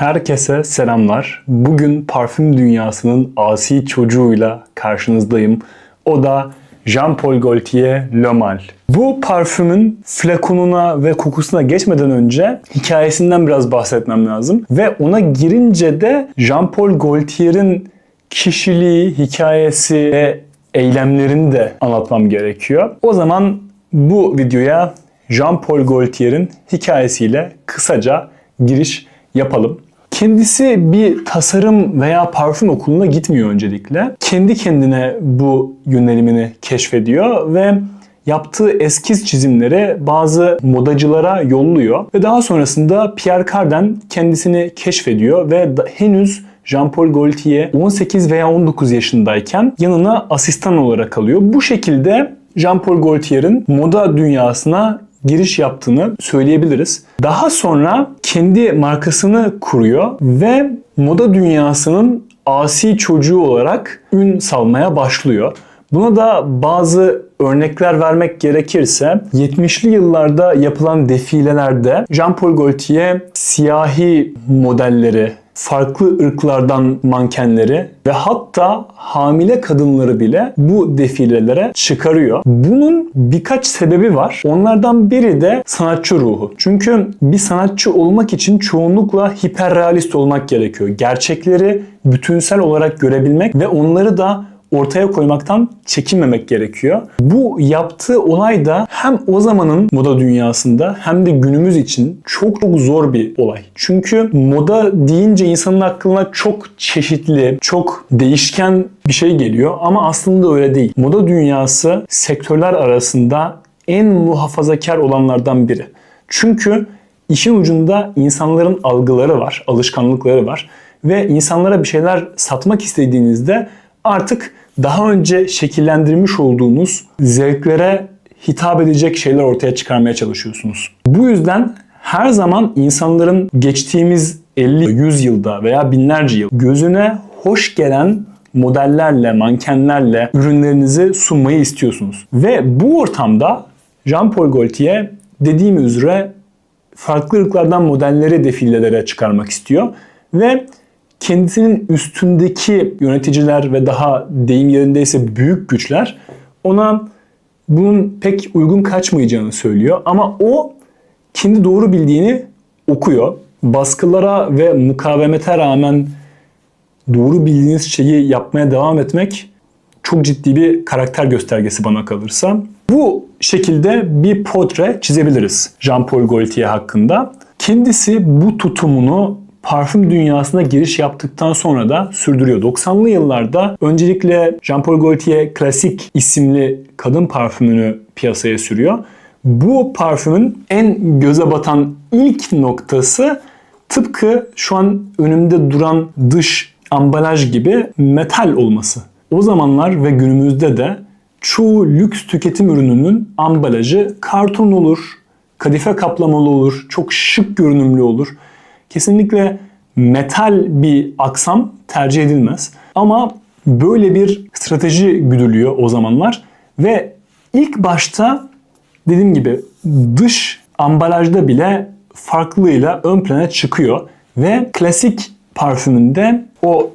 Herkese selamlar. Bugün parfüm dünyasının asi çocuğuyla karşınızdayım. O da Jean-Paul Gaultier Le Mal. Bu parfümün flakonuna ve kokusuna geçmeden önce hikayesinden biraz bahsetmem lazım. Ve ona girince de Jean-Paul Gaultier'in kişiliği, hikayesi ve eylemlerini de anlatmam gerekiyor. O zaman bu videoya Jean-Paul Gaultier'in hikayesiyle kısaca giriş yapalım. Kendisi bir tasarım veya parfüm okuluna gitmiyor öncelikle. Kendi kendine bu yönelimini keşfediyor ve yaptığı eskiz çizimleri bazı modacılara yolluyor ve daha sonrasında Pierre Cardin kendisini keşfediyor ve henüz Jean-Paul Gaultier 18 veya 19 yaşındayken yanına asistan olarak alıyor. Bu şekilde Jean-Paul Gaultier'in moda dünyasına giriş yaptığını söyleyebiliriz. Daha sonra kendi markasını kuruyor ve moda dünyasının asi çocuğu olarak ün salmaya başlıyor. Buna da bazı örnekler vermek gerekirse 70'li yıllarda yapılan defilelerde Jean-Paul Gaultier siyahi modelleri, farklı ırklardan mankenleri ve hatta hamile kadınları bile bu defilelere çıkarıyor. Bunun birkaç sebebi var. Onlardan biri de sanatçı ruhu. Çünkü bir sanatçı olmak için çoğunlukla hiperrealist olmak gerekiyor. Gerçekleri bütünsel olarak görebilmek ve onları da ortaya koymaktan çekinmemek gerekiyor. Bu yaptığı olay da hem o zamanın moda dünyasında hem de günümüz için çok çok zor bir olay. Çünkü moda deyince insanın aklına çok çeşitli, çok değişken bir şey geliyor ama aslında öyle değil. Moda dünyası sektörler arasında en muhafazakar olanlardan biri. Çünkü işin ucunda insanların algıları var, alışkanlıkları var ve insanlara bir şeyler satmak istediğinizde artık daha önce şekillendirmiş olduğunuz zevklere hitap edecek şeyler ortaya çıkarmaya çalışıyorsunuz. Bu yüzden her zaman insanların geçtiğimiz 50-100 yılda veya binlerce yıl gözüne hoş gelen modellerle, mankenlerle ürünlerinizi sunmayı istiyorsunuz. Ve bu ortamda Jean-Paul Gaultier dediğim üzere farklı ırklardan modelleri defilelere çıkarmak istiyor ve kendisinin üstündeki yöneticiler ve daha deyim yerindeyse büyük güçler ona bunun pek uygun kaçmayacağını söylüyor ama o kendi doğru bildiğini okuyor. Baskılara ve mukavemete rağmen doğru bildiğiniz şeyi yapmaya devam etmek çok ciddi bir karakter göstergesi bana kalırsa. Bu şekilde bir portre çizebiliriz Jean-Paul Gaultier hakkında. Kendisi bu tutumunu parfüm dünyasına giriş yaptıktan sonra da sürdürüyor. 90'lı yıllarda öncelikle Jean-Paul Gaultier Klasik isimli kadın parfümünü piyasaya sürüyor. Bu parfümün en göze batan ilk noktası tıpkı şu an önümde duran dış ambalaj gibi metal olması. O zamanlar ve günümüzde de çoğu lüks tüketim ürününün ambalajı karton olur, kadife kaplamalı olur, çok şık görünümlü olur. Kesinlikle metal bir aksam tercih edilmez. Ama böyle bir strateji güdülüyor o zamanlar ve ilk başta dediğim gibi dış ambalajda bile farklılığıyla ön plana çıkıyor ve klasik parfümünde o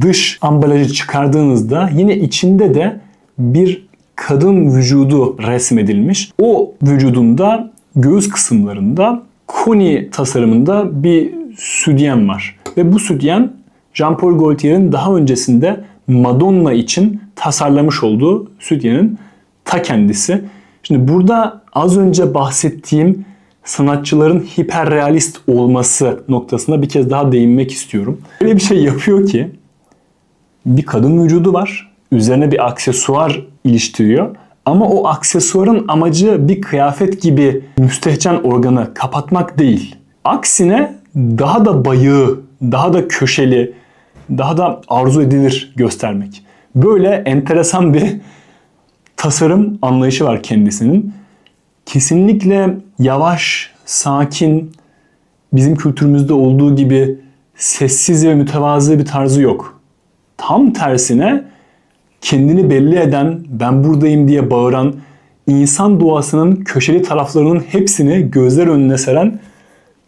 dış ambalajı çıkardığınızda yine içinde de bir kadın vücudu resmedilmiş. O vücudunda göğüs kısımlarında koni tasarımında bir sütyen var. Ve bu sütyen Jean-Paul Gaultier'in daha öncesinde Madonna için tasarlamış olduğu sütyenin ta kendisi. Şimdi burada az önce bahsettiğim sanatçıların hiperrealist olması noktasına bir kez daha değinmek istiyorum. Öyle bir şey yapıyor ki bir kadın vücudu var. Üzerine bir aksesuar iliştiriyor. Ama o aksesuarın amacı bir kıyafet gibi müstehcen organı kapatmak değil. Aksine daha da bayığı, daha da köşeli, daha da arzu edilir göstermek. Böyle enteresan bir tasarım anlayışı var kendisinin. Kesinlikle yavaş, sakin, bizim kültürümüzde olduğu gibi sessiz ve mütevazı bir tarzı yok. Tam tersine kendini belli eden, ben buradayım diye bağıran, insan doğasının köşeli taraflarının hepsini gözler önüne seren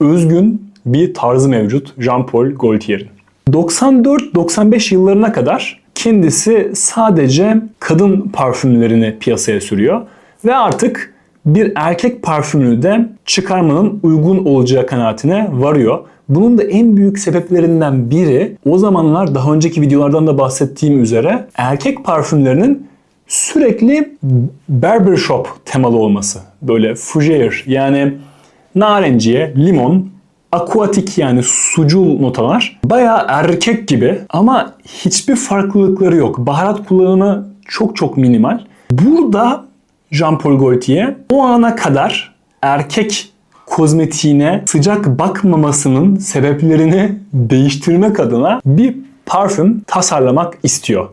özgün, bir tarzı mevcut Jean-Paul Gaultier'in. 94-95 yıllarına kadar kendisi sadece kadın parfümlerini piyasaya sürüyor ve artık bir erkek parfümünü de çıkarmanın uygun olacağı kanaatine varıyor. Bunun da en büyük sebeplerinden biri o zamanlar daha önceki videolardan da bahsettiğim üzere erkek parfümlerinin sürekli barbershop temalı olması. Böyle fougere yani narenciye, limon, aquatik yani sucul notalar. Bayağı erkek gibi ama hiçbir farklılıkları yok. Baharat kullanımı çok çok minimal. Burada Jean-Paul Gaultier o ana kadar erkek kozmetiğine sıcak bakmamasının sebeplerini değiştirmek adına bir parfüm tasarlamak istiyor.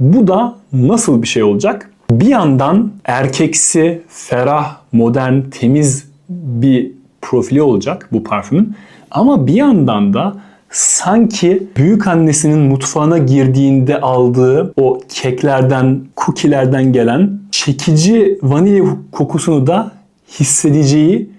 Bu da nasıl bir şey olacak? Bir yandan erkeksi, ferah, modern, temiz bir profili olacak bu parfümün. Ama bir yandan da sanki büyük annesinin mutfağına girdiğinde aldığı o keklerden, cookie'lerden gelen çekici vanilya kokusunu da hissedeceği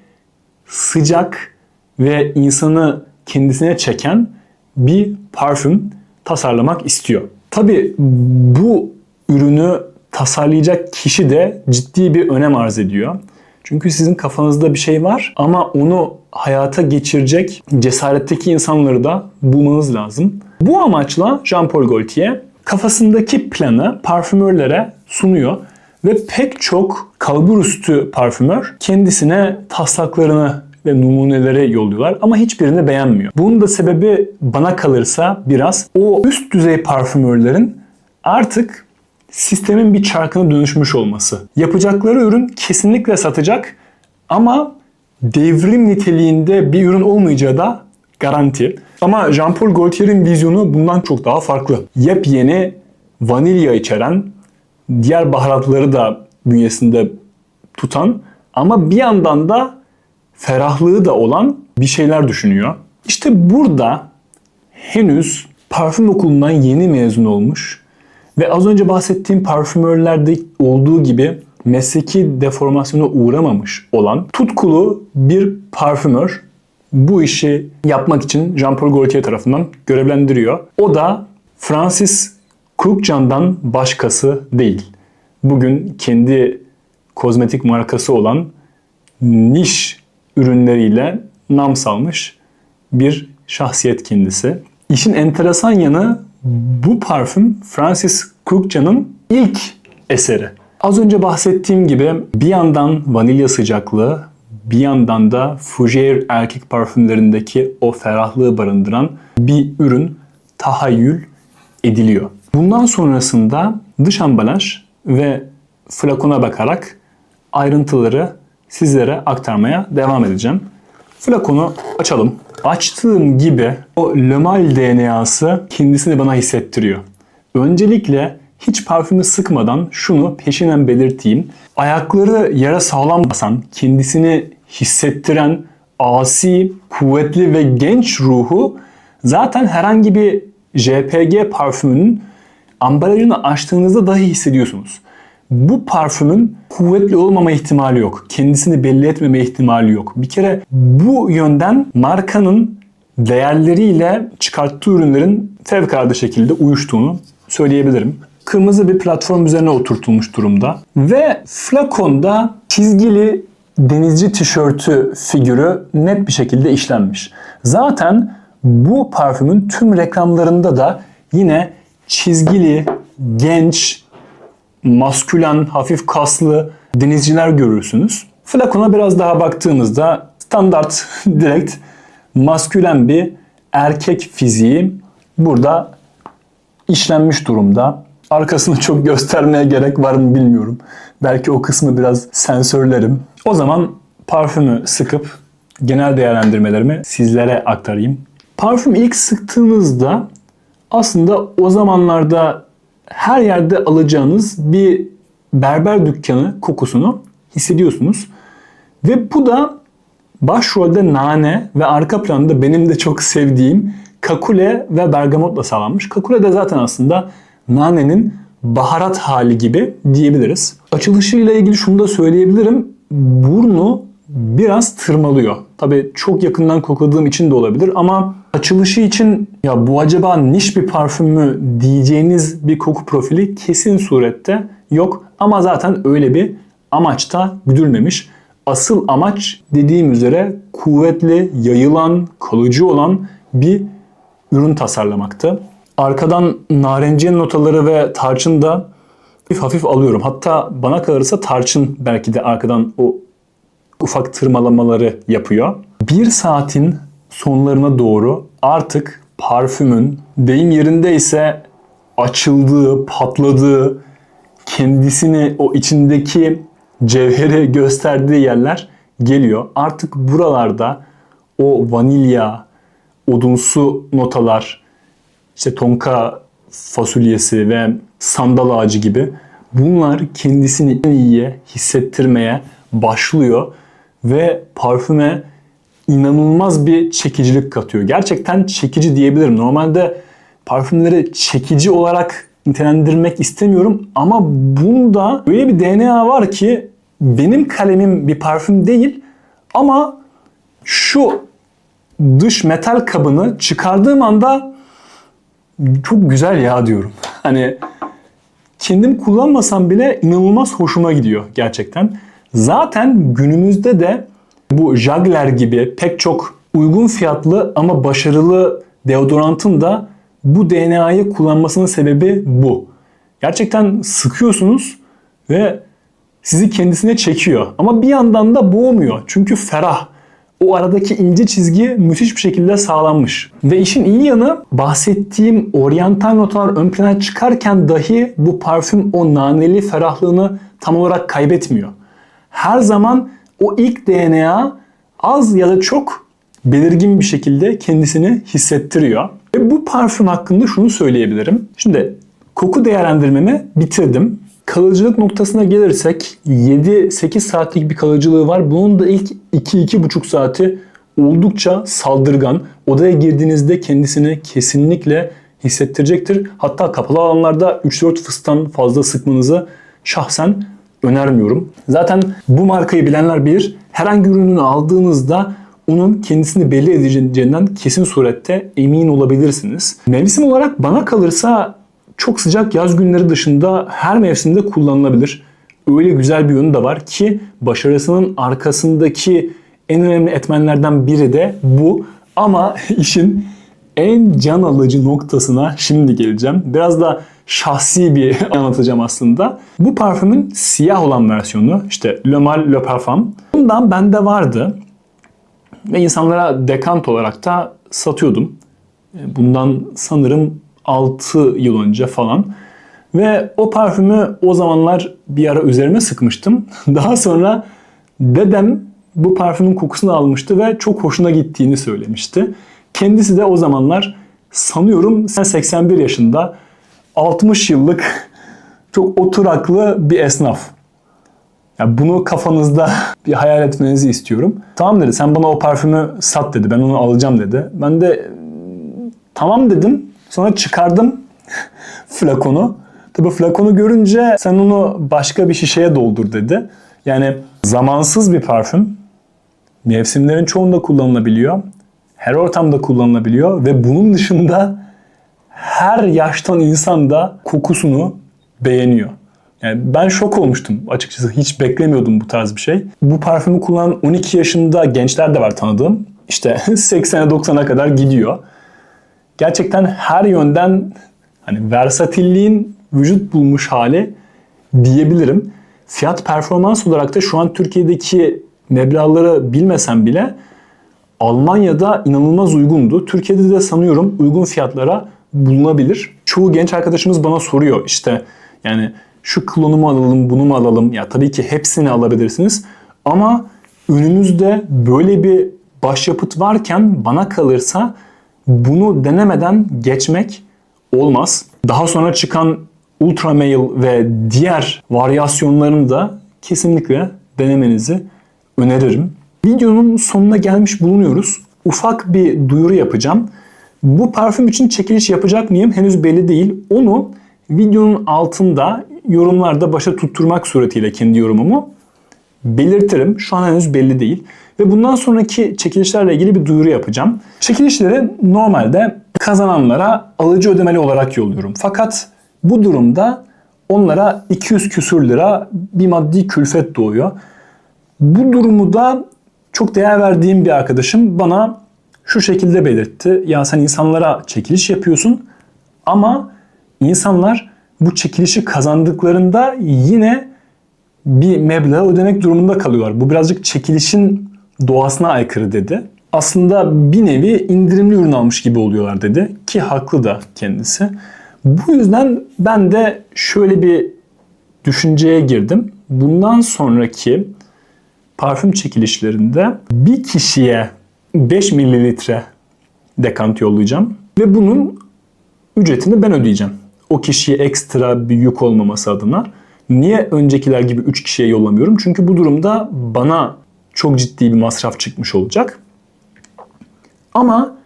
sıcak ve insanı kendisine çeken bir parfüm tasarlamak istiyor. Tabi bu ürünü tasarlayacak kişi de ciddi bir önem arz ediyor. Çünkü sizin kafanızda bir şey var ama onu hayata geçirecek cesaretteki insanları da bulmanız lazım. Bu amaçla Jean-Paul Gaultier kafasındaki planı parfümörlere sunuyor ve pek çok kalbur üstü parfümör kendisine taslaklarını ve numuneleri yolluyorlar ama hiçbirini beğenmiyor. Bunun da sebebi bana kalırsa biraz o üst düzey parfümörlerin artık sistemin bir çarkına dönüşmüş olması. Yapacakları ürün kesinlikle satacak ama devrim niteliğinde bir ürün olmayacağı da garanti. Ama Jean-Paul Gaultier'in vizyonu bundan çok daha farklı. Yepyeni vanilya içeren, diğer baharatları da bünyesinde tutan ama bir yandan da ferahlığı da olan bir şeyler düşünüyor. İşte burada henüz parfüm okulundan yeni mezun olmuş ve az önce bahsettiğim parfümörlerde olduğu gibi mesleki deformasyona uğramamış olan tutkulu bir parfümör bu işi yapmak için Jean-Paul Gaultier tarafından görevlendiriyor. O da Francis Krukcan'dan başkası değil. Bugün kendi kozmetik markası olan niş ürünleriyle nam salmış bir şahsiyet kendisi. İşin enteresan yanı bu parfüm Francis Krukcan'ın ilk eseri. Az önce bahsettiğim gibi bir yandan vanilya sıcaklığı, bir yandan da Fougère erkek parfümlerindeki o ferahlığı barındıran bir ürün tahayyül ediliyor. Bundan sonrasında dış ambalaj ve flakona bakarak ayrıntıları sizlere aktarmaya devam edeceğim. Flakonu açalım. Açtığım gibi o Le Mal DNA'sı kendisini bana hissettiriyor. Öncelikle hiç parfümü sıkmadan şunu peşinen belirteyim. Ayakları yere sağlam basan, kendisini hissettiren, asi, kuvvetli ve genç ruhu zaten herhangi bir JPG parfümünün ambalajını açtığınızda dahi hissediyorsunuz. Bu parfümün kuvvetli olmama ihtimali yok. Kendisini belli etmeme ihtimali yok. Bir kere bu yönden markanın değerleriyle çıkarttığı ürünlerin fevkalade şekilde uyuştuğunu söyleyebilirim. Kırmızı bir platform üzerine oturtulmuş durumda. Ve flakonda çizgili denizci tişörtü figürü net bir şekilde işlenmiş. Zaten bu parfümün tüm reklamlarında da yine çizgili, genç, maskülen, hafif kaslı denizciler görürsünüz. Flakona biraz daha baktığımızda standart direkt maskülen bir erkek fiziği burada işlenmiş durumda. Arkasını çok göstermeye gerek var mı bilmiyorum. Belki o kısmı biraz sensörlerim. O zaman parfümü sıkıp genel değerlendirmelerimi sizlere aktarayım. Parfüm ilk sıktığınızda aslında o zamanlarda her yerde alacağınız bir berber dükkanı kokusunu hissediyorsunuz. Ve bu da başrolde nane ve arka planda benim de çok sevdiğim kakule ve bergamotla sağlanmış. Kakule de zaten aslında nanenin baharat hali gibi diyebiliriz. Açılışıyla ilgili şunu da söyleyebilirim. Burnu biraz tırmalıyor. Tabii çok yakından kokladığım için de olabilir ama açılışı için ya bu acaba niş bir parfüm mü diyeceğiniz bir koku profili kesin surette yok. Ama zaten öyle bir amaçta güdülmemiş. Asıl amaç dediğim üzere kuvvetli, yayılan, kalıcı olan bir ürün tasarlamaktı. Arkadan narenciye notaları ve tarçın da hafif hafif alıyorum. Hatta bana kalırsa tarçın belki de arkadan o ufak tırmalamaları yapıyor. Bir saatin sonlarına doğru artık parfümün deyim yerinde ise açıldığı, patladığı, kendisini o içindeki cevheri gösterdiği yerler geliyor. Artık buralarda o vanilya, odunsu notalar, işte tonka fasulyesi ve sandal ağacı gibi bunlar kendisini en iyiye hissettirmeye başlıyor ve parfüme inanılmaz bir çekicilik katıyor. Gerçekten çekici diyebilirim. Normalde parfümleri çekici olarak nitelendirmek istemiyorum ama bunda öyle bir DNA var ki benim kalemim bir parfüm değil ama şu dış metal kabını çıkardığım anda çok güzel ya diyorum. Hani kendim kullanmasam bile inanılmaz hoşuma gidiyor gerçekten. Zaten günümüzde de bu Jagler gibi pek çok uygun fiyatlı ama başarılı deodorantın da bu DNA'yı kullanmasının sebebi bu. Gerçekten sıkıyorsunuz ve sizi kendisine çekiyor. Ama bir yandan da boğmuyor. Çünkü ferah. O aradaki ince çizgi müthiş bir şekilde sağlanmış. Ve işin iyi yanı bahsettiğim oryantal notalar ön plana çıkarken dahi bu parfüm o naneli ferahlığını tam olarak kaybetmiyor. Her zaman o ilk DNA az ya da çok belirgin bir şekilde kendisini hissettiriyor. Ve bu parfüm hakkında şunu söyleyebilirim. Şimdi koku değerlendirmemi bitirdim. Kalıcılık noktasına gelirsek 7-8 saatlik bir kalıcılığı var. Bunun da ilk 2-2,5 saati oldukça saldırgan. Odaya girdiğinizde kendisini kesinlikle hissettirecektir. Hatta kapalı alanlarda 3-4 fıstan fazla sıkmanızı şahsen önermiyorum. Zaten bu markayı bilenler bilir. Herhangi ürününü aldığınızda onun kendisini belli edeceğinden kesin surette emin olabilirsiniz. Mevsim olarak bana kalırsa çok sıcak yaz günleri dışında her mevsimde kullanılabilir. Öyle güzel bir yönü de var ki başarısının arkasındaki en önemli etmenlerden biri de bu. Ama işin en can alıcı noktasına şimdi geleceğim. Biraz da şahsi bir anlatacağım aslında. Bu parfümün siyah olan versiyonu işte Le Mal Le Parfum. Bundan bende vardı. Ve insanlara dekant olarak da satıyordum. Bundan sanırım 6 yıl önce falan. Ve o parfümü o zamanlar bir ara üzerime sıkmıştım. Daha sonra dedem bu parfümün kokusunu almıştı ve çok hoşuna gittiğini söylemişti. Kendisi de o zamanlar sanıyorum 81 yaşında 60 yıllık çok oturaklı bir esnaf. Yani bunu kafanızda bir hayal etmenizi istiyorum. Tamam dedi sen bana o parfümü sat dedi ben onu alacağım dedi. Ben de tamam dedim Sonra çıkardım flakonu. Tabi flakonu görünce sen onu başka bir şişeye doldur dedi. Yani zamansız bir parfüm. Mevsimlerin çoğunda kullanılabiliyor. Her ortamda kullanılabiliyor ve bunun dışında her yaştan insan da kokusunu beğeniyor. Yani ben şok olmuştum açıkçası. Hiç beklemiyordum bu tarz bir şey. Bu parfümü kullanan 12 yaşında gençler de var tanıdığım. İşte 80'e 90'a kadar gidiyor gerçekten her yönden hani versatilliğin vücut bulmuş hali diyebilirim. Fiyat performans olarak da şu an Türkiye'deki meblağları bilmesem bile Almanya'da inanılmaz uygundu. Türkiye'de de sanıyorum uygun fiyatlara bulunabilir. Çoğu genç arkadaşımız bana soruyor işte yani şu klonu mu alalım bunu mu alalım? Ya tabii ki hepsini alabilirsiniz. Ama önümüzde böyle bir başyapıt varken bana kalırsa bunu denemeden geçmek olmaz. Daha sonra çıkan Ultra Mail ve diğer varyasyonlarını da kesinlikle denemenizi öneririm. Videonun sonuna gelmiş bulunuyoruz. Ufak bir duyuru yapacağım. Bu parfüm için çekiliş yapacak mıyım henüz belli değil. Onu videonun altında yorumlarda başa tutturmak suretiyle kendi yorumumu belirtirim. Şu an henüz belli değil. Ve bundan sonraki çekilişlerle ilgili bir duyuru yapacağım. Çekilişleri normalde kazananlara alıcı ödemeli olarak yolluyorum. Fakat bu durumda onlara 200 küsür lira bir maddi külfet doğuyor. Bu durumu da çok değer verdiğim bir arkadaşım bana şu şekilde belirtti. Ya sen insanlara çekiliş yapıyorsun ama insanlar bu çekilişi kazandıklarında yine bir meblağ ödemek durumunda kalıyorlar. Bu birazcık çekilişin doğasına aykırı dedi. Aslında bir nevi indirimli ürün almış gibi oluyorlar dedi. Ki haklı da kendisi. Bu yüzden ben de şöyle bir düşünceye girdim. Bundan sonraki parfüm çekilişlerinde bir kişiye 5 mililitre dekant yollayacağım. Ve bunun ücretini ben ödeyeceğim. O kişiye ekstra bir yük olmaması adına. Niye öncekiler gibi 3 kişiye yollamıyorum? Çünkü bu durumda bana çok ciddi bir masraf çıkmış olacak. Ama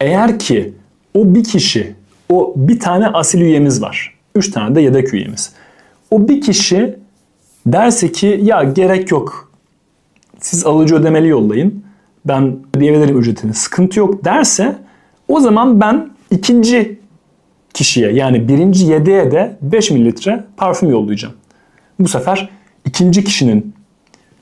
eğer ki o bir kişi, o bir tane asil üyemiz var. 3 tane de yedek üyemiz. O bir kişi derse ki ya gerek yok. Siz alıcı ödemeli yollayın. Ben ödeyebilirim ücretini. Sıkıntı yok derse o zaman ben ikinci kişiye yani birinci yedeğe de 5 mililitre parfüm yollayacağım. Bu sefer ikinci kişinin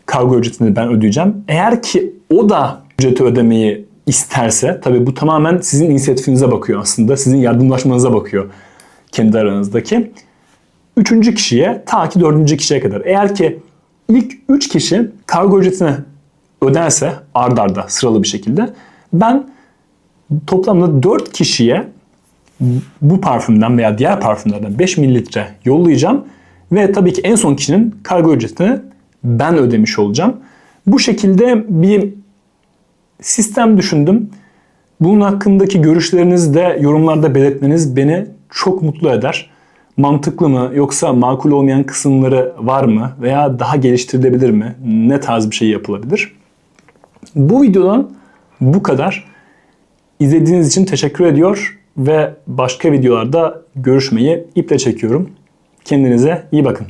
kargo ücretini ben ödeyeceğim. Eğer ki o da ücreti ödemeyi isterse tabii bu tamamen sizin inisiyatifinize bakıyor aslında. Sizin yardımlaşmanıza bakıyor kendi aranızdaki. Üçüncü kişiye ta ki dördüncü kişiye kadar. Eğer ki ilk üç kişi kargo ücretini öderse ard arda sıralı bir şekilde ben toplamda 4 kişiye bu parfümden veya diğer parfümlerden 5 mililitre yollayacağım. Ve tabii ki en son kişinin kargo ücretini ben ödemiş olacağım. Bu şekilde bir sistem düşündüm. Bunun hakkındaki görüşlerinizi de yorumlarda belirtmeniz beni çok mutlu eder. Mantıklı mı yoksa makul olmayan kısımları var mı veya daha geliştirilebilir mi? Ne tarz bir şey yapılabilir? Bu videodan bu kadar. İzlediğiniz için teşekkür ediyor ve başka videolarda görüşmeyi iple çekiyorum. Kendinize iyi bakın.